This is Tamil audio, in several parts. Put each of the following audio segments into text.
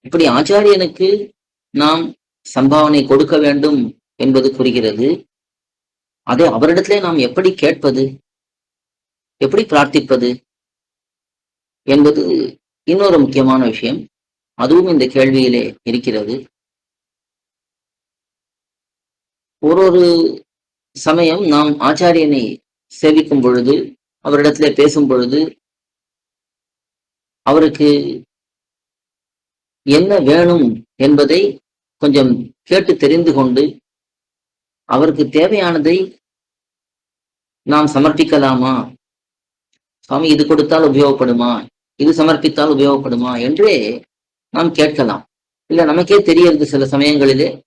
இப்படி ஆச்சாரியனுக்கு நாம் சம்பாவனை கொடுக்க வேண்டும் என்பது புரிகிறது. அதை அவரிடத்திலே நாம் எப்படி கேட்பது? எப்படி பிரார்த்திப்பது? என்பது இன்னொரு முக்கியமான விஷயம். அதுவும் இந்த கேள்வியிலே இருக்கிறது. ஒரு ஒரு சமயம் நாம் ஆச்சாரியனை சேவிக்கும் பொழுது அவரிடத்திலே பேசும் பொழுது அவருக்கு என்ன வேணும் என்பதை கொஞ்சம் கேட்டு தெரிந்து கொண்டு அவருக்கு தேவையானதை நாம் சமர்ப்பிக்கலாமா? சுவாமி இது கொடுத்தால் உபயோகப்படுமா? இது சமர்ப்பித்தால் உபயோகப்படுமா? என்றே நாம் கேட்கலாம். இல்லை நமக்கே தெரியறது சில சமயங்களிலே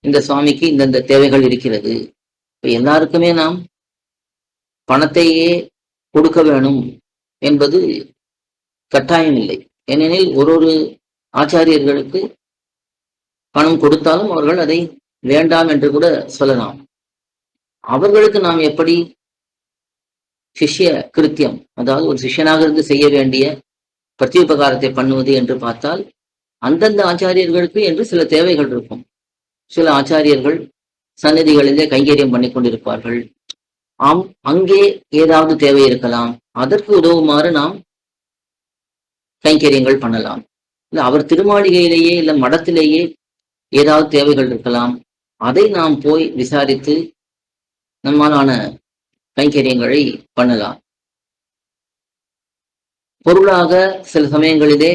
இந்த சுவாமிக்கு இந்தந்த தேவைகள் இருக்கிறது. இப்போ எல்லாருக்குமே நாம் பணத்தையே கொடுக்க வேணும் என்பது கட்டாயம் இல்லை ஏனெனில் ஒரு ஒரு ஆச்சாரியர்களுக்கு பணம் கொடுத்தாலும் அவர்கள் அதை வேண்டாம் என்று கூட சொல்லலாம். அவர்களுக்கு நாம் எப்படி சிஷ்ய கிருத்தியம் அதாவது ஒரு சிஷ்யனாக இருந்து செய்ய வேண்டிய பிரத்யுபகாரத்தை பண்ணுவது என்று பார்த்தால் அந்தந்த ஆச்சாரியர்களுக்கு என்று சில தேவைகள் இருக்கும். சில ஆச்சாரியர்கள் சன்னதிகளிலே கைங்கரியம் பண்ணி கொண்டிருப்பார்கள். ஆம் அங்கே ஏதாவது தேவை இருக்கலாம். அதற்கு உதவுமாறு நாம் கைங்கரியங்கள் பண்ணலாம். இல்ல அவர் திருமாளிகையிலேயே இல்ல மடத்திலேயே ஏதாவது தேவைகள் இருக்கலாம். அதை நாம் போய் விசாரித்து நம்மாலான கைங்கரியங்களை பண்ணலாம். பொருளாக சில சமயங்களிலே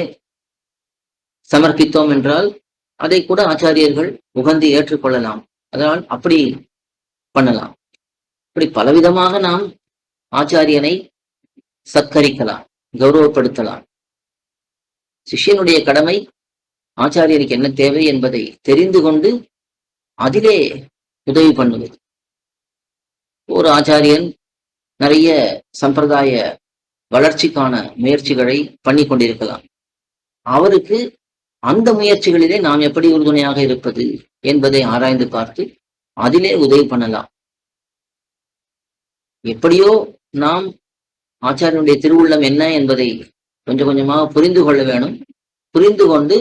சமர்ப்பித்தோம் என்றால் அதை கூட ஆச்சாரியர்கள் உகந்து ஏற்றுக்கொள்ளலாம். அதனால் அப்படி பண்ணலாம். இப்படி பலவிதமாக நாம் ஆச்சாரியனை சத்கரிக்கலாம் கௌரவப்படுத்தலாம். சிஷ்யனுடைய கடமை ஆச்சாரியருக்கு என்ன தேவை என்பதை தெரிந்து கொண்டு அதிலே உதவி பண்ணுவது. ஒரு ஆச்சாரியன் நிறைய சம்பிரதாய வளர்ச்சிக்கான முயற்சிகளை பண்ணி கொண்டிருக்கலாம். அவருக்கு அந்த முயற்சிகளிலே நாம் எப்படி உறுதுணையாக இருப்பது என்பதை ஆராய்ந்து பார்த்து அதிலே உதவி பண்ணலாம். எப்படியோ நாம் ஆச்சாரியனுடைய திருவுள்ளம் என்ன என்பதை கொஞ்சம் கொஞ்சமாக புரிந்து கொள்ள வேணும். புரிந்து கொண்டு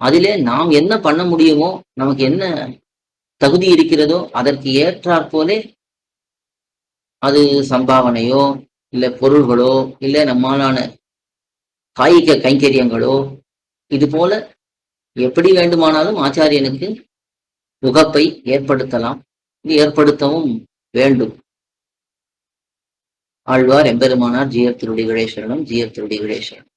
அதிலே நாம் என்ன பண்ண முடியுமோ நமக்கு என்ன தகுதி இருக்கிறதோ அதற்கு ஏற்றாற் போலே அது சம்பாவனையோ இல்லை பொருள்களோ இல்லை நம்மளான காய்க கைங்கரியங்களோ இது போல எப்படி வேண்டுமானாலும் ஆச்சாரியனுக்கு உகப்பை ஏற்படுத்தலாம். இது ஏற்படுத்தவும் வேண்டும். ஆழ்வார் எம்பெருமானார் ஜியர் திருடி கணேஸ்வரனும் ஜியர் திருடி கணேஸ்வரனும்